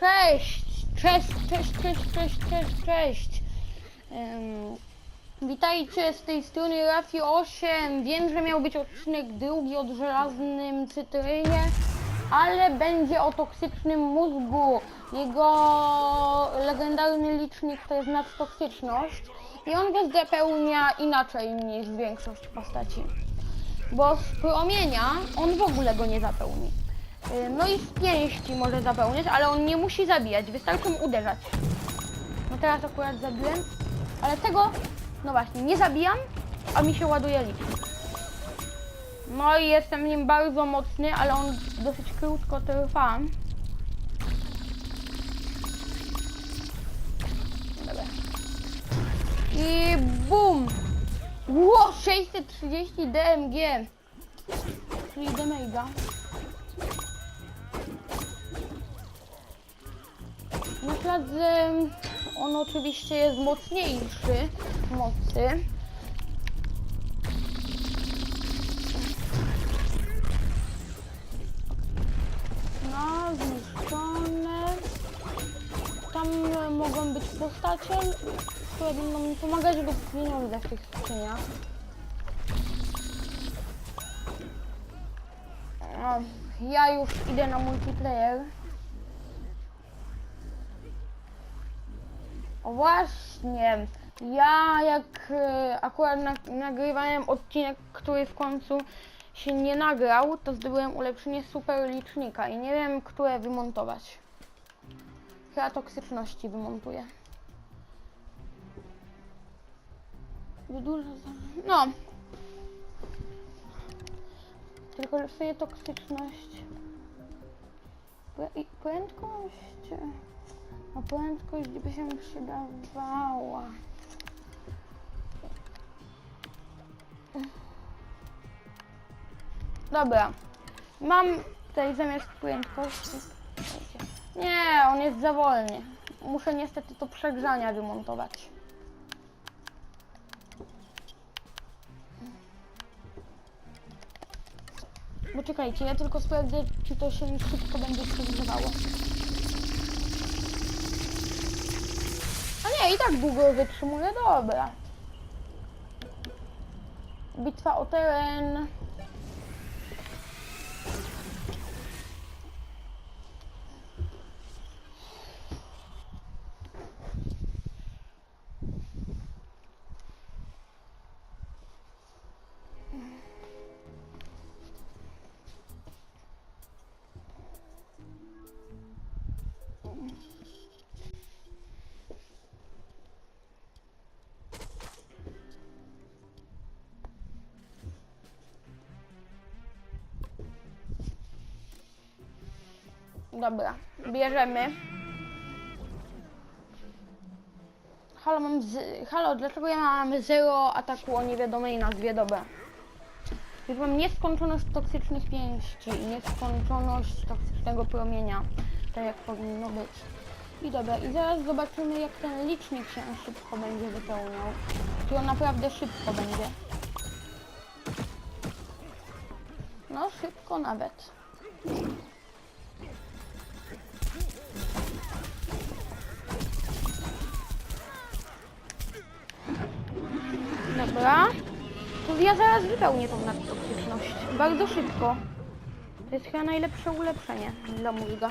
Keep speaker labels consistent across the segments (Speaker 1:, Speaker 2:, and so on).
Speaker 1: Cześć! Cześć, cześć, cześć, cześć, cześć, cześć! Em, witajcie z tej strony Rafi 8. Wiem, że miał być odcinek drugi o żelaznym cytrynie, ale będzie o toksycznym mózgu. Jego legendarny licznik to jest nadtoksyczność i on go zapełnia inaczej niż większość postaci. Bo z promienia on w ogóle go nie zapełni. Y, No i z pięści może zapełniać, ale on nie musi zabijać, wystarczy mu uderzać. No teraz akurat zabiłem, ale tego, no właśnie, nie zabijam, a mi się ładuje licznik. No i jestem nim bardzo mocny, ale on dosyć krótko trwa. Dobra. I bum! Ło, 630 DMG! Czyli damage'a. Na kladze on oczywiście jest mocniejszy mocy. No, zniszczone. Tam e, mogą być postacie, które będą mi pomagać lub pieniądze w tych skrzyniach. Ja już idę na multiplayer. Właśnie, ja jak e, akurat na, nagrywałem odcinek, który w końcu się nie nagrał, to zdobyłem ulepszenie super licznika i nie wiem, które wymontować. Chyba toksyczności wymontuję. No. Tylko sobie toksyczność. Prędkość. A prędkość by się przydawała. Dobra. Mam tutaj zamiast prędkości. Nie, on jest za wolny. Muszę niestety to przegrzania wymontować. Bo czekajcie, ja tylko sprawdzę, czy to się szybko będzie przegrzewało. Nie, i tak długo wytrzymuje, dobra. Bitwa o teren. Dobra, bierzemy. Halo, mam z... Halo, dlaczego ja mam zero ataku o niewiadomej nazwie? Dobra. Już mam nieskończoność toksycznych pięści i nieskończoność toksycznego promienia. Tak jak powinno być. I dobra, i zaraz zobaczymy jak ten licznik się szybko będzie wypełniał. Czy on naprawdę szybko będzie. No, szybko nawet. Dobra. To ja zaraz wypełnię tą nadtoksyczność. Bardzo szybko. To jest chyba najlepsze ulepszenie dla mózga.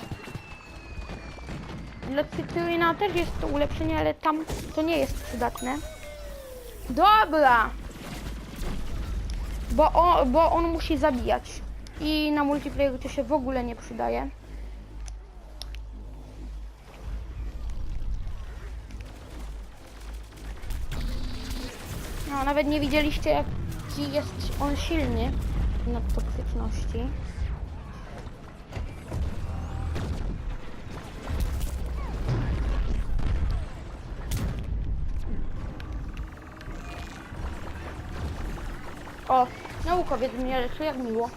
Speaker 1: Dla cytryna też jest to ulepszenie, ale tam to nie jest przydatne. Dobra! Bo on, bo on musi zabijać. I na multiplayer to się w ogóle nie przydaje. No, nawet nie widzieliście, jaki jest on silny na toksyczności. O, naukowiec mnie leczy, jak miło.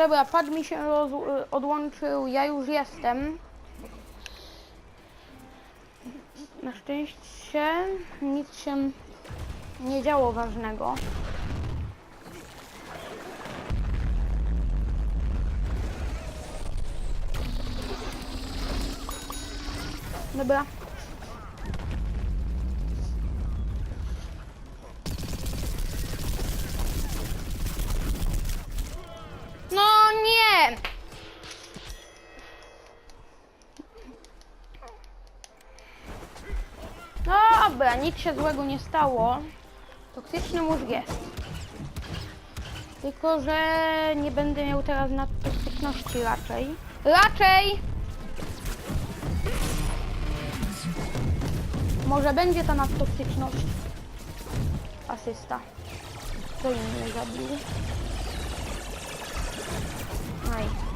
Speaker 1: Dobra, pad mi się roz, odłączył, ja już jestem. Na szczęście nic się nie działo ważnego. Dobra. No nie! Dobra, nic się złego nie stało. Toksyczny mózg jest. Tylko, że nie będę miał teraz nadtoksyczności raczej. Raczej! Może będzie ta nadtoksyczność. Asysta. To inny zabił. Aj.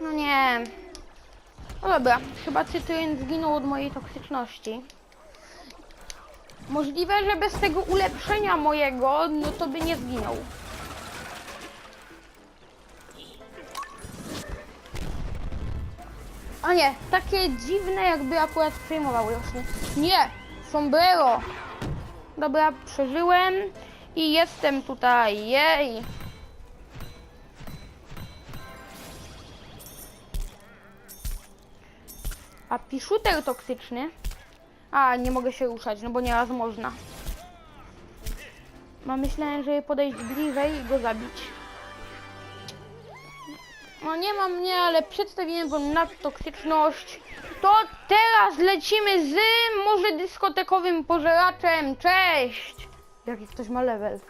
Speaker 1: No nie. No dobra, chyba cytryn zginął od mojej toksyczności. Możliwe, że bez tego ulepszenia mojego, no to by nie zginął. A nie, takie dziwne jakby akurat przejmował rośnie. Nie, sombrero. Dobra, przeżyłem i jestem tutaj, jej. A piszuter toksyczny? A, nie mogę się ruszać, no bo nieraz można. No myślałem, żeby podejść bliżej i go zabić. No nie mam mnie, ale przedstawiłem wam nadtoksyczność. To teraz lecimy z może dyskotekowym pożeraczem. Cześć! Jaki ktoś ma level.